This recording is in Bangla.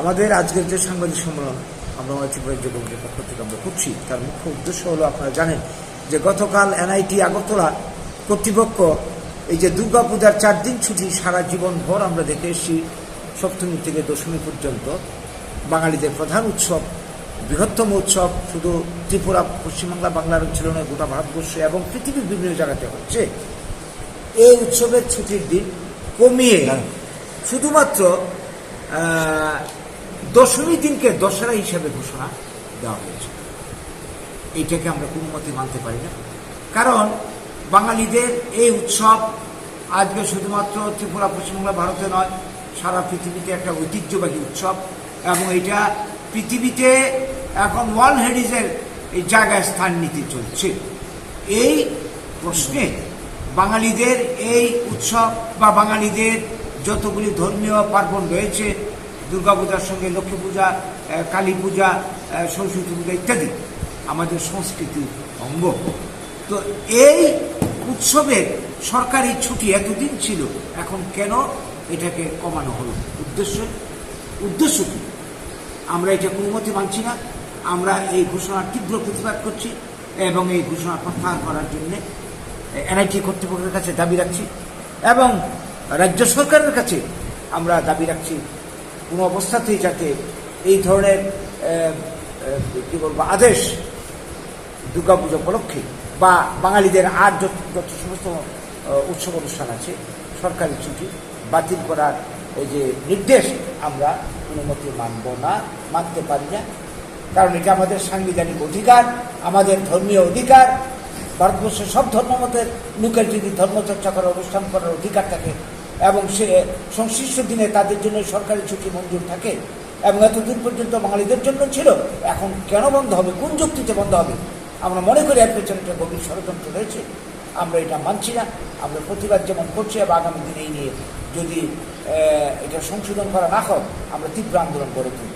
আমাদের আজকের যে সাংবাদিক সম্মেলন আমরা ত্রিপুরা রাজ্য কমিটির পক্ষ থেকে আমরা করছি তার মুখ্য উদ্দেশ্য হলো আপনারা জানেন যে গতকাল এনআইটি আগরতলা কর্তৃপক্ষ এই যে দুর্গাপূজার চার দিন ছুটি সারা জীবন ভর আমরা দেখে এসেছি সপ্তমী থেকে দশমী পর্যন্ত বাঙালিদের প্রধান উৎসব বৃহত্তম উৎসব শুধু ত্রিপুরা পশ্চিমবাংলা বাংলার অঞ্চলে নয় গোটা ভারতবর্ষে এবং পৃথিবীর বিভিন্ন জায়গাতে হচ্ছে। এই উৎসবের ছুটির দিন কমিয়ে শুধুমাত্র আহ, দশমী দিনকে দশরা হিসাবে ঘোষণা দেওয়া হয়েছে। এইটাকে আমরা কোনো মতে মানতে পারি না। কারণ বাঙালিদের এই উৎসব আজকে শুধুমাত্র ত্রিপুরা পশ্চিমবাংলা ভারতে নয়, সারা পৃথিবীতে একটা ঐতিহ্যবাহী উৎসব এবং এটা পৃথিবীতে এখন ওয়ার্ল্ড হেরিটেজের এই জায়গায় স্থান নিতে চলছে। এই প্রশ্নে বাঙালিদের এই উৎসব বা বাঙালিদের যতগুলি ধর্মীয় পার্বণ রয়েছে দুর্গাপূজার সঙ্গে লক্ষ্মী পূজা কালী পূজা সরস্বতী পূজা ইত্যাদি আমাদের সংস্কৃতির অঙ্গ। তো এই উৎসবের সরকারি ছুটি এতদিন ছিল, এখন কেন এটাকে কমানো হলো? উদ্দেশ্য? উদ্দেশ্য কি? আমরা এটা কোনো মতে মানছি না। আমরা এই ঘোষণার তীব্র প্রতিবাদ করছি এবং এই ঘোষণা প্রত্যাহার করার জন্য এনআইটি কর্তৃপক্ষের কাছে দাবি রাখছি এবং রাজ্য সরকারের কাছে আমরা দাবি রাখছি কোনো অবস্থাতেই যাতে এই ধরনের কি বলব, আদেশ দুর্গাপুজো উপলক্ষে বা বাঙালিদের আর যত যত সমস্ত উৎসব অনুষ্ঠান আছে, সরকারি ছুটি বাতিল করার এই যে নির্দেশ আমরা কোনো মতে মানব না, মানতে পারি না। কারণ এটা আমাদের সাংবিধানিক অধিকার, আমাদের ধর্মীয় অধিকার। ভারতবর্ষের সব ধর্মমতের লোকের যদি ধর্মচর্চা করার, অনুষ্ঠান করার অধিকার থাকে এবং সে সংশ্লিষ্ট দিনে তাদের জন্য সরকারি ছুটি মঞ্জুর থাকে। এবং এতদিন পর্যন্ত বাঙালিদের জন্য ছিল। এখন কেন বন্ধ হবে? কোন যুক্তিতে বন্ধ হবে? আমরা মনে করি এর পেছনে একটা গভীর ষড়যন্ত্র রয়েছে। আমরা এটা মানছি না। আমরা প্রতিবাদ যেমন করছি, এবং আগামী দিনে এই নিয়ে যদি এটা সংশোধন করা না হয়, আমরা তীব্র আন্দোলন করে তুলব।